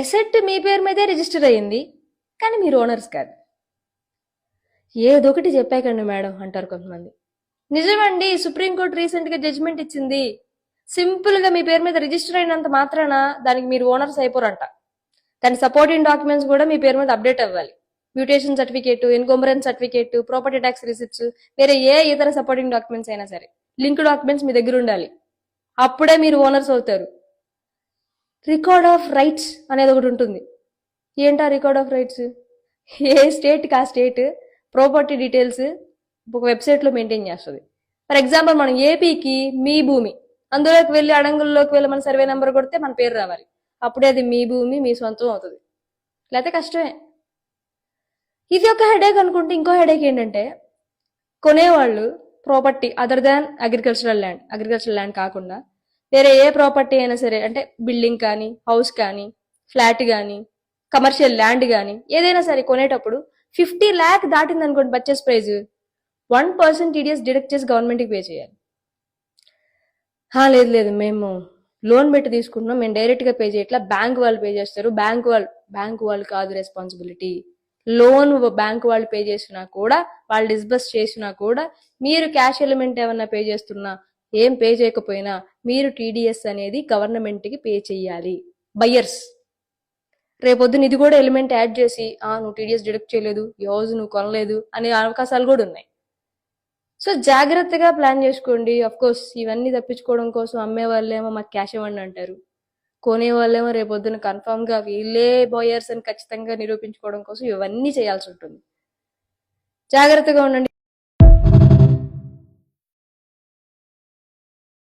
Asset మీ పేరు మీదే register అయ్యింది. కానీ మీరు ఓనర్స్ కాదు. ఏదొకటి చెప్పాకండి మేడం అంటారు కొంతమంది. నిజమండి సుప్రీంకోర్టు రీసెంట్గా జడ్జిమెంట్ ఇచ్చింది. సింపుల్గా మీ పేరు మీద రిజిస్టర్ అయినంత మాత్రాన దానికి మీరు ఓనర్స్ అయిపోరంట. దాని సపోర్టింగ్ డాక్యుమెంట్స్ కూడా మీ పేరు మీద అప్డేట్ అవ్వాలి. Mutation certificate encumbrance certificate property tax receipts వేరే ఏ ఇతర సపోర్టింగ్ డాక్యుమెంట్స్ అయినా సరే లింక్ డాక్యుమెంట్స్ మీ దగ్గర ఉండాలి. అప్పుడే మీరు ఓనర్స్ అవుతారు. రికార్డ్ ఆఫ్ రైట్స్ అనేది ఒకటి ఉంటుంది. ఏంటా రికార్డ్ ఆఫ్ రైట్స్ ఏ స్టేట్కి ఆ స్టేట్ ప్రాపర్టీ డీటెయిల్స్ ఒక వెబ్సైట్లో మెయింటైన్ చేస్తుంది. ఫర్ ఎగ్జాంపుల్ మనం ఏపీకి మీ భూమి అందులోకి వెళ్ళి అడంగుల్లోకి వెళ్ళి మన సర్వే నెంబర్ కొడితే మన పేరు రావాలి. అప్పుడే అది మీ భూమి మీ సొంతం అవుతుంది. లేకపోతే కష్టమే. ఇది ఒక హెడేక్ అనుకుంటే ఇంకో హెడేక్ ఏంటంటే కొనేవాళ్ళు property other than agricultural land agricultural land కాకుండా వేరే ఏ ప్రాపర్టీ అయినా సరే అంటే బిల్డింగ్ కానీ హౌస్ కానీ ఫ్లాట్ కానీ కమర్షియల్ ల్యాండ్ కానీ ఏదైనా సరే కొనేటప్పుడు ఫిఫ్టీ ల్యాక్ దాటింది అనుకోండి purchase price one percent TDS deduct చేసి గవర్నమెంట్కి పే చేయాలి. "హా, లేదు లేదు మేము లోన్ పెట్టి తీసుకుంటున్నాం మేము డైరెక్ట్గా పే చేయట్లా బ్యాంక్ వాళ్ళు పే చేస్తారు బ్యాంక్ వాళ్ళు బ్యాంక్ వాళ్ళు కాదు రెస్పాన్సిబిలిటీ. లోన్ బ్యాంక్ వాళ్ళు పే చేసినా కూడా వాళ్ళు డిస్బర్స్ చేసినా కూడా మీరు క్యాష్ ఎలిమెంట్ ఏమన్నా పే చేస్తున్నా ఏం పే చేయకపోయినా మీరు టీడీఎస్ అనేది గవర్నమెంట్కి పే చేయాలి బయ్యర్స్ రేపొద్దున ఇది కూడా ఎలిమెంట్ యాడ్ చేసి ఆ నువ్వు టీడీఎస్ డిడక్ట్ చేయలేదు ఈ హౌస్ నువ్వు కొనలేదు అనే అవకాశాలు కూడా ఉన్నాయి. సో జాగ్రత్తగా ప్లాన్ చేసుకోండి. అఫ్ కోర్స్ ఇవన్నీ తప్పించుకోవడం కోసం అమ్మే వాళ్ళేమో మాకు క్యాష్ ఇవ్వండి అంటారు. కొనే వాళ్ళేమో రేపొద్దున కన్ఫామ్గా వీళ్ళే బాయర్స్ అని ఖచ్చితంగా నిరూపించుకోవడం కోసం ఇవన్నీ చేయాల్సి ఉంటుంది. జాగ్రత్తగా ఉండండి.